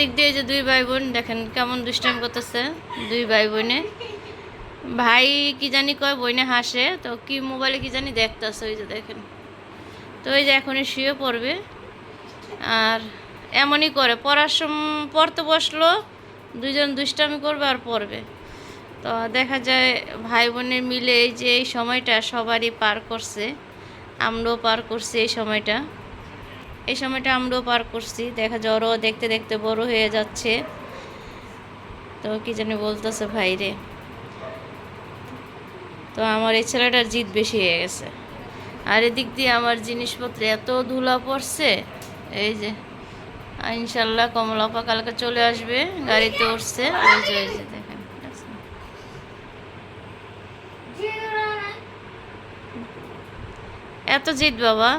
দিক দিয়ে যে দুই ভাই বোন দেখেন কেমন দুষ্টামি করতেছে দুই ভাই বোনে ভাই কি জানি কয়, বইনে হাসে, তো কি মোবাইলে কি জানি দেখতেছে, ওই যে দেখেন। তো ওই যে এখনই শুয়ে পড়বে। আর এমনই করে, পড়ার সম, পড়তে বসল, দুইজন দুষ্টামি করবে আর পড়বে। তো দেখা যায় ভাই বোনের মিলে এই যে এই সময়টা সবারই পার করছে, আমরাও পার করছি এই সময়টা। এই সময়টা আমরাও পার করছি। দেখা যায় ওরাও দেখতে দেখতে বড় হয়ে যাচ্ছে। তো কি জানি বলতেছে ভাইরে। তো আমার এই ছেলেটার জিদ বেশি হয়ে গেছে। আর এদিক দিয়ে আমার জিনিসপত্রে এত ধুলা পড়ছে, এই যে, ইনশাল্লাহ কমলাপা কালকে চলে আসবে, গাড়িতে উঠছে। এত জিদ বাবা।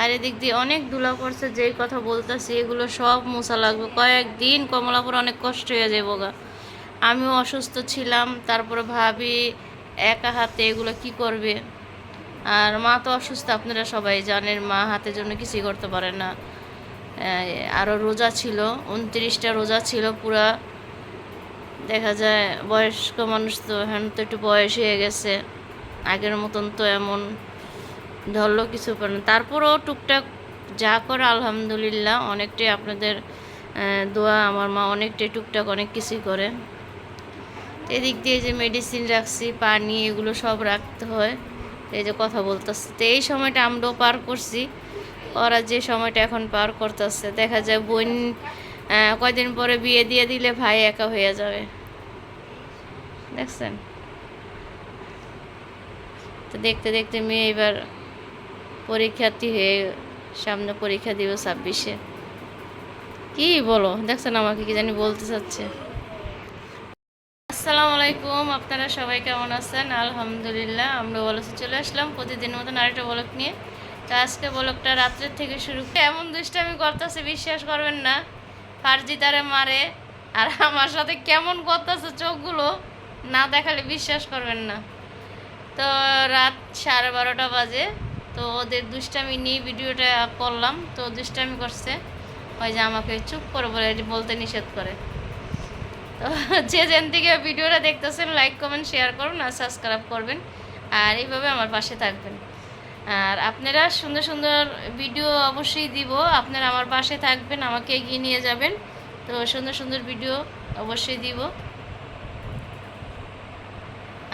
আর এদিক দিয়ে অনেক ধুলা পড়ছে, যেই কথা বলতেছি, এগুলো সব মোছা লাগবে। কয়েকদিন কমলাপুর অনেক কষ্ট হয়ে যাব গা। আমিও অসুস্থ ছিলাম, তারপরে ভাবি একা হাতে এগুলো কি করবে? আর মা তো অসুস্থ, আপনারা সবাই জানেন, মা হাতের জন্য কিছুই করতে পারে না। আরও রোজা ছিল, উনত্রিশটা রোজা ছিল পুরা। দেখা যায় বয়স্ক মানুষ তো, এখন তো একটু বয়স হয়ে গেছে। আগের মতন তো এমন ধরলো কিছু করে না। তারপরেও টুকটাক যা করে আলহামদুলিল্লাহ অনেকটাই আপনাদের দোয়া আমার মা অনেকটাই টুকটাক অনেক কিছুই করে। এদিক দিয়ে যে মেডিসিন রাখছি, পানি এগুলো সব রাখতে হয়। এই যে কথা বলতেছে। তো এই সময়টা আমরাও পার করছি। ওরা যে সময়টা এখন পার করতেছে, দেখা যায় বোন কয়দিন পরে বিয়ে দিয়ে দিলে ভাই একা হয়ে যাবে। দেখছেন? তো দেখতে দেখতে মেয়ে এবার পরীক্ষার্থী হয়ে সামনে পরীক্ষা দিব ছাব্বিশে। কি বলো? দেখছেন আমাকে কি জানি বলতে চাচ্ছে। আসসালামু আলাইকুম, আপনারা সবাই কেমন আছেন? আলহামদুলিল্লাহ, আমরা বলছে চলে আসলাম প্রতিদিন মতন আরেকটা বলক নিয়ে। তো আজকে বলকটা রাত্রের থেকে শুরু করে। এমন দুষ্টামি করতেছে, বিশ্বাস করবেন না। ফার্জি তারে মারে, আর আমার সাথে কেমন করতেছে চোখগুলো না দেখালে বিশ্বাস করবেন না। তো রাত সাড়ে বারোটা বাজে। তো ওদের দুষ্টামি নিয়ে ভিডিওটা করলাম, তো দুষ্টামি করছে। ওই যে আমাকে চুপ করে বলে বলতে নিষেধ করে। তো যে যেন থেকে ভিডিওটা দেখতেছেন, লাইক, কমেন্ট, শেয়ার করুন আর সাবস্ক্রাইব করবেন। আর এইভাবে আমার পাশে থাকবেন। আর আপনারা সুন্দর সুন্দর ভিডিও অবশ্যই দিব। আপনারা আমার পাশে থাকবেন, আমাকে এগিয়ে নিয়ে যাবেন। তো সুন্দর সুন্দর ভিডিও অবশ্যই দিব।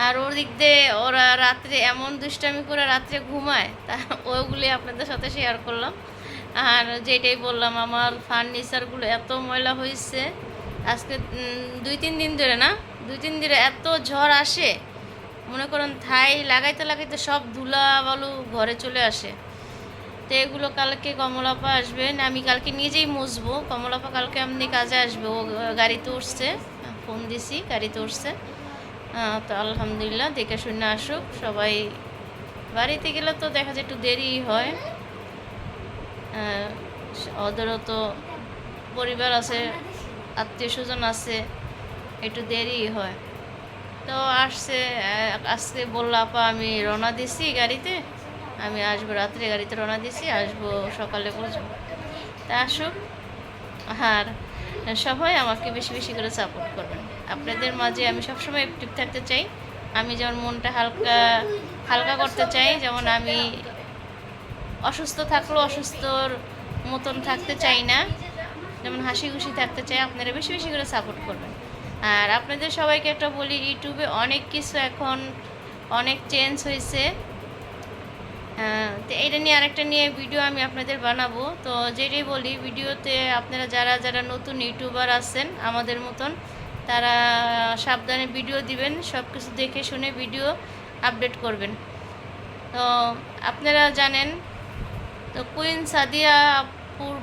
আর ওর দিক দিয়ে ওরা রাত্রে এমন দুষ্টামি করে রাত্রে ঘুমায়, তা ওগুলি আপনাদের সাথে শেয়ার করলাম। আর যেটাই বললাম, আমার ফার্নিচারগুলো এত ময়লা হয়েছে আজকে দুই তিন দিন ধরে না, দুই তিন দিনে এত ঝড় আসে, মনে করেন থাই লাগাইতে লাগাইতে সব ধুলা বালু ঘরে চলে আসে। তো এগুলো কালকে কমলাপা আসবেন আমি কালকে নিজেই মুছবো, কমলাপা কালকে আপনি কাজে আসবে, ও, গাড়িতে উঠছে, ফোন দিছি, গাড়িতে উঠছে। তো আলহামদুলিল্লাহ, দেখে শুনে আসুক। সবাই বাড়িতে গেলে তো দেখা যায় একটু দেরি হয়। ওদেরও তো পরিবার আছে আত্মীয় স্বজন আছে, একটু দেরি হয়। তো আসছে আজকে বলল, আপা, আমি রওনা দিছি গাড়িতে। আমি আসব রাত্রে গাড়িতে রওনা দিছি, আসব সকালে বুঝব তা আসুক, আর সবাই আমাকে বেশি বেশি করে সাপোর্ট করবেন। আপনাদের মাঝে আমি সবসময় অ্যাক্টিভ থাকতে চাই। আমি যেমন মনটা হালকা হালকা করতে চাই, যেমন আমি অসুস্থ থাকলেও অসুস্থর মতন থাকতে চাই না। যেমন হাসি খুশি থাকতে চাই, আপনারা বেশি বেশি করে সাপোর্ট করবেন। আর আপনাদের সবাইকে একটা বলি, ইউটিউবে অনেক কিছু এখন অনেক চেঞ্জ হয়েছে। তো এইটা নিয়ে আরেকটা নিয়ে ভিডিও আমি আপনাদের বানাবো। তো যেটাই বলি ভিডিওতে আপনারা যারা যারা নতুন ইউটিউবার আছেন, আমাদের মতন তারা সাবধানে ভিডিও দিবেন সব কিছু দেখে শুনে ভিডিও আপডেট করবেন। তো আপনারা জানেন, তো কুইন সাদিয়া আপুর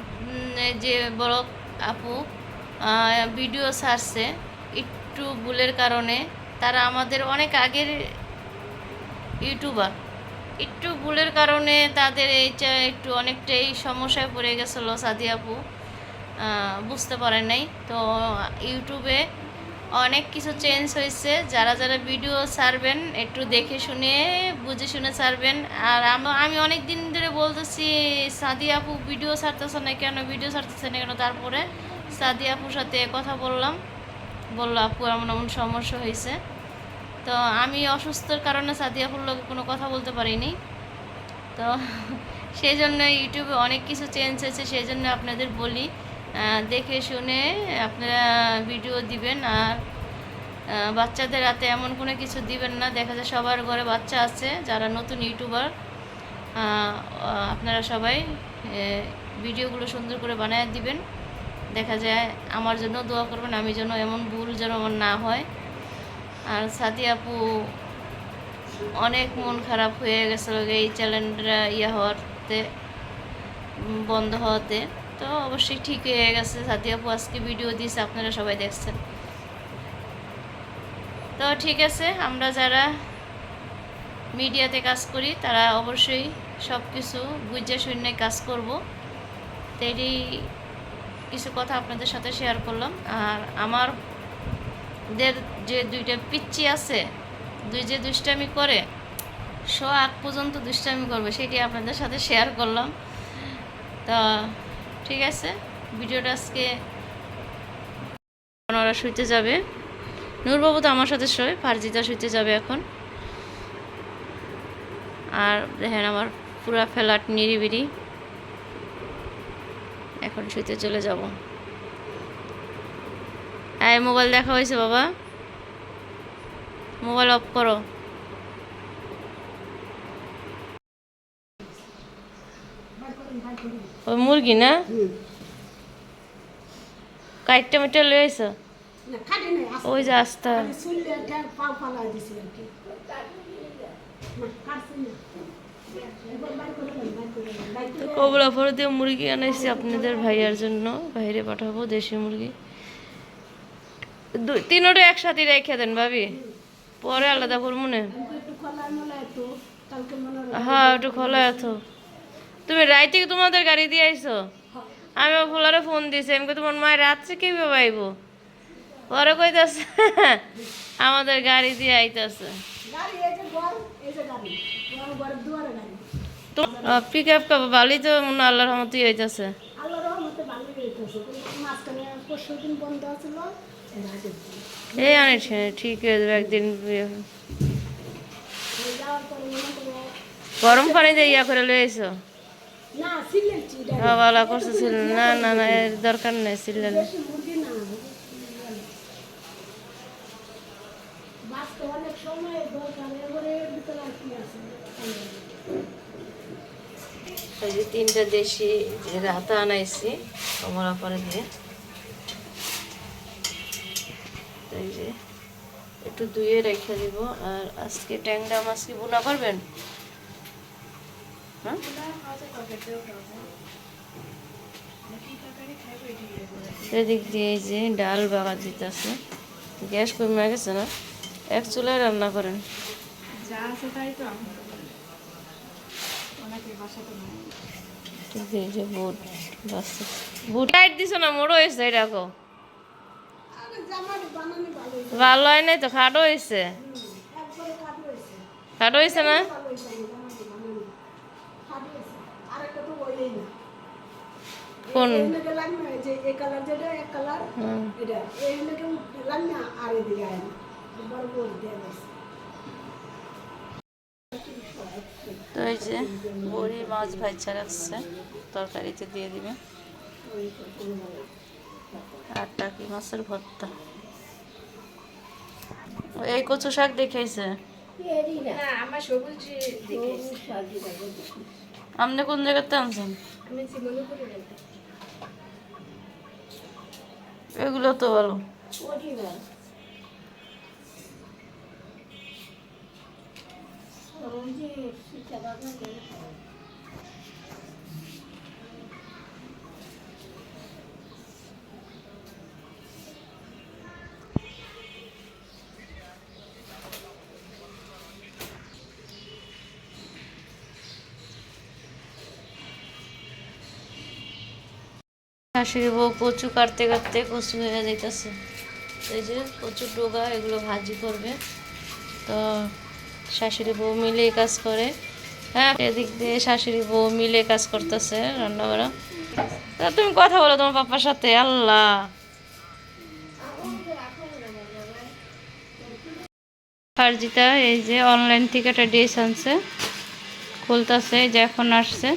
যে বড় আপু ভিডিও ছাড়ছে একটু ভুলের কারণে। তারা আমাদের অনেক আগের ইউটিউবার। একটু ভুলের কারণে তাদের এইটা একটু অনেকটাই সমস্যায় পড়ে গেছিল সাদিয়া আপু। বুঝতে পারেন নাই। তো ইউটিউবে অনেক কিছু চেঞ্জ হয়েছে। যারা যারা ভিডিও ছাড়বেন, একটু দেখে শুনে, বুঝে শুনে ছাড়বেন। আর আমি অনেক দিন ধরে বলতেছি, সাদি আপু ভিডিও ছাড়তেছে না কেন? ভিডিও ছাড়তেছে না কেন? তারপরে সাদিয়া আপুর সাথে কথা বললাম। বলল, আপু, এমন এমন সমস্যা হয়েছে। তো আমি অসুস্থর কারণে সাদিয়া আপুর লোকে কোনো কথা বলতে পারিনি। তো সেই জন্য ইউটিউবে অনেক কিছু চেঞ্জ হয়েছে, সেই জন্য আপনাদের বলি। দেখে শুনে আপনারা ভিডিও দিবেন আর বাচ্চাদের হাতে এমন কোনো কিছু দিবেন না। দেখা যায় সবার ঘরে বাচ্চা আছে, যারা নতুন ইউটিউবার আপনারা সবাই ভিডিওগুলো সুন্দর করে বানায় দিবেন। দেখা যায় আমার জন্য দোয়া করবেন, আমি যেন এমন ভুল যেন আমার না হয়। আর সাথী আপু অনেক মন খারাপ হয়ে গেছিল এই চ্যানেলটা ইয়ে হওয়াতে বন্ধ হওয়াতে। তো অবশ্যই ঠিক হয়ে গেছে। সাথী আপু আজকে ভিডিও দিয়েছে, আপনারা সবাই দেখছেন। তো ঠিক আছে, আমরা যারা মিডিয়াতে কাজ করি, তারা অবশ্যই সব কিছু বুঝে শুনে কাজ করব। তো এটি কিছু কথা আপনাদের সাথে শেয়ার করলাম। আর আমার দের যে দুইটা পিচ্ছি আছে, দুই যে দুষ্টামি করে শো আগ পর্যন্ত দুষ্টামি করবে সেটি আপনাদের সাথে শেয়ার করলাম। তা ঠিক আছে? ভিডিওটা আজকে ওনারা শুইতে যাবে। নূরবাবু তো আমার সাথে শোয় ফারজিতা শুইতে যাবে এখন। আর দেখেন আমার পুরা ফ্ল্যাট নিরিবিরি এখন শুইতে চলে যাব। এই মোবাইল দেখা হয়েছে বাবা। মোবাইল অফ করো। ওই মুরগি না? কাইটটা মিটা লয়ে আইছো? ওই যে আস্তা। কবলা ভরে দিয়ে মুরগি আনাইছি আপনাদের ভাইয়ার জন্য। বাইরে পাঠাবো দেশি মুরগি। দুই তিনোটা একসাথে রেখে দেন ভাবি। পরে আলাদা করব না। হয় হ্যাঁ একটু খোলা আছো তুমি রাইতে তোমাদের গাড়ি দিয়ে আইছো? আমি ফোলারে ফোন দিয়েছি আমি তোমার মায়ের রাত্রে কীভাবে আইবো? পরে কইতাছে আমাদের গাড়ি দিয়ে আইতাছে। পিক আপ বালি তো মনে আল্লাহর রহমতই হইতাছে। এই অনেক ঠিক হয়ে যাবে একদিন গরম পানি দিয়ে ইয়া করে লয়ে সিলেছি হ্যাঁ করছে ছিল না না না এর দরকার নেই সিলেন বেশি মুরগি না বাঁচতে অনেক সময় দরকার এবারে এর ভিতরে আর কি আছে? এই যে তিনটা দেশি রাতা আনাইছি কমলা পরে দিয়ে এই যে একটু ধুয়ে রেখে দিব। আর আজকে ট্যাংরা মাছ কি বোনা করবেন হ্যাঁ এদিক দিয়ে এই যে ডাল বাগা দিতেছে। গ্যাস কমে গেছে না? এক চুলায় রান্না করেন। বুট দিছো না মোড়ো হয়েছে এটা কো ভালো হয় নাই তো খাটো হয়েছে? খাটো হয়েছে। না? গেছে। তো এই যে বড়ি মাছ ভাজা রাখছে তরকারিতে দিয়ে দিবে। আর টাকি মাছের ভর্তা। এই কচু শাক সবুজ আপনি কোন জায়গাতে আনছেন? এগুলো তো ভালো। ওটি শাশুড়ি বউ কচু কাটতে কাটতে কচু হয়ে যাইতেছে। এই যে কচুর ডোগা, এগুলো ভাজি করবে। তো শাশুড়ি বউ মিলে কাজ করে। হ্যাঁ এদিক দিয়ে শাশুড়ি বউ মিলে কাজ করতেছে রান্না করা তা তুমি কথা বলো তোমার পাপার সাথে, আল্লাহ। ফার্জিতা এই যে অনলাইন থেকে একটা ড্রেস আনছে, খুলতেছে যে এখন আসছে।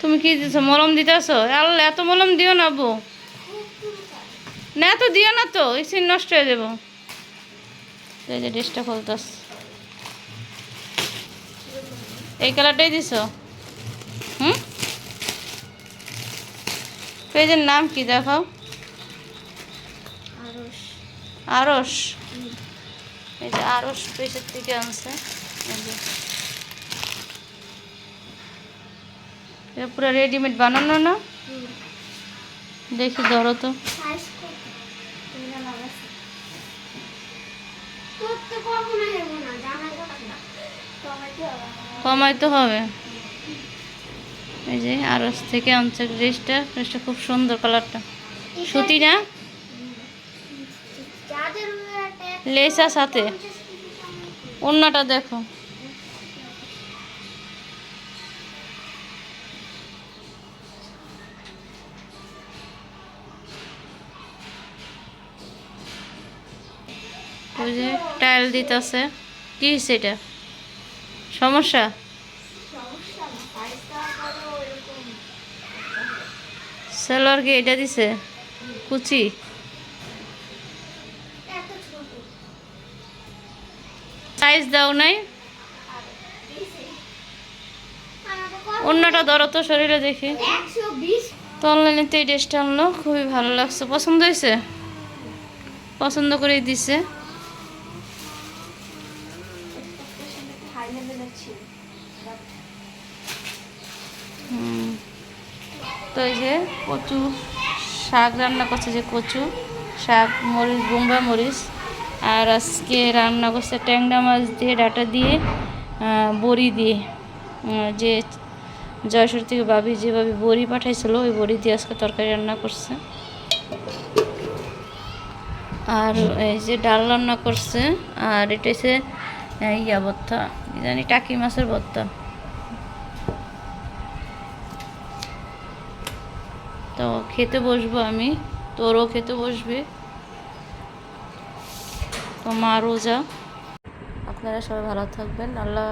তুমি কি দিছো? মলম দিতেছো? আল্লাহ এত মলম দিও না বউ। না এত দিও না তো এই নষ্ট হয়ে যাব। তো এই যে ড্রেসটা খুলতেছ এই কালারটাই দিছো? হুম? পেজের নাম কি দেখাও? আরস এই যে আরস পেজের থেকে আনছে এই যে এটা পুরো রেডিমেড বানানো না? দেখি ধরো তো। কমাইতে হবে। এই যে আরস থেকে আনছে ড্রেসটা ড্রেসটা খুব সুন্দর কালারটা সুতি না? লেসা সাথে। অন্যটা দেখো। ওই যে টাইল দিতেছে। কি হয়েছে এটা? সমস্যা? কি এটা দিছে? কুচি? সাইজ দাও নাই? অন্যটা ধরো তো শরীরে দেখি। তো এই ড্রেসটা আনলো, খুবই ভালো লাগছে। পছন্দ হয়েছে পছন্দ করে দিছে। তো এই যে কচু শাক রান্না করছে যে কচু শাক মরিচ বোম্বা মরিচ। আর আজকে রান্না করছে ট্যাংরা মাছ দিয়ে ডাটা দিয়ে বড়ি দিয়ে। যে জয়সর থেকে ভাবি যেভাবে বড়ি পাঠাইছিল ওই বড়ি দিয়ে আজকে তরকারি রান্না করছে। আর এই যে ডাল রান্না করছে আর এটা আহ, ইয়া ভর্তা। জানি টাকি মাছের ভর্তা। তো খেতে বসবো আমি। তোরও খেতে বসবে। তো মা রোজা আপনারা সবাই ভালো থাকবেন। আল্লাহ